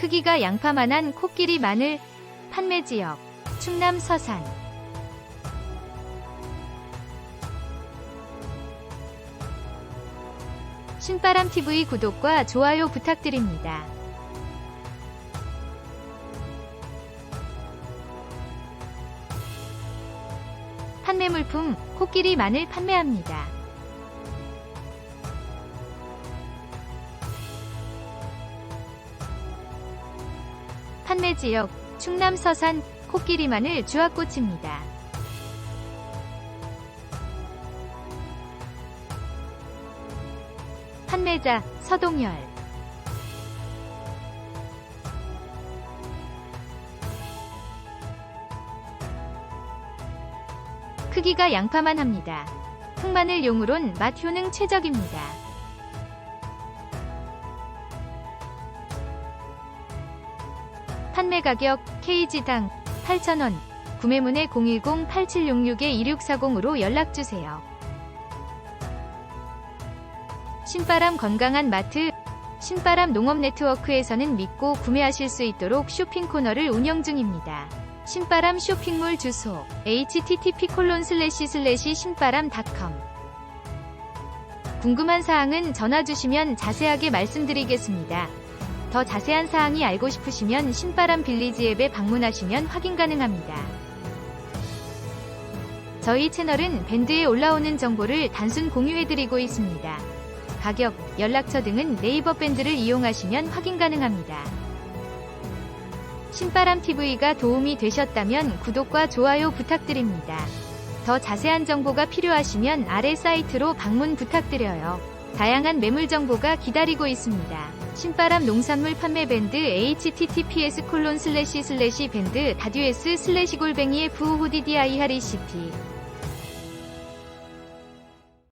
크기가 양파만한 코끼리 마늘 판매 지역 충남 서산 신바람TV 구독과 좋아요 부탁드립니다. 판매 물품 코끼리 마늘 판매합니다. 판매 지역 충남 서산 코끼리 마늘 주화꽃입니다. 판매자 서동열 크기가 양파만 합니다. 흑마늘 용으론 맛 효능 최적입니다. 판매 가격 KG당 8,000원 구매문의 010-8766-2640으로 연락주세요. 신바람 건강한 마트 신바람 농업 네트워크에서는 믿고 구매하실 수 있도록 쇼핑 코너를 운영 중입니다. 신바람 쇼핑몰 주소 http 신바람닷컴 궁금한 사항은 전화 주시면 자세하게 말씀드리겠습니다. 더 자세한 사항이 알고 싶으시면 신바람 빌리지 앱에 방문하시면 확인 가능합니다. 저희 채널은 밴드에 올라오는 정보를 단순 공유해드리고 있습니다. 가격, 연락처 등은 네이버 밴드를 이용하시면 확인 가능합니다. 신바람TV가 도움이 되셨다면 구독과 좋아요 부탁드립니다. 더 자세한 정보가 필요하시면 아래 사이트로 방문 부탁드려요. 다양한 매물 정보가 기다리고 있습니다. 신바람 농산물 판매 밴드 https 밴드 다듀에스 슬래시 골뱅이의 부호디디 아이하리시티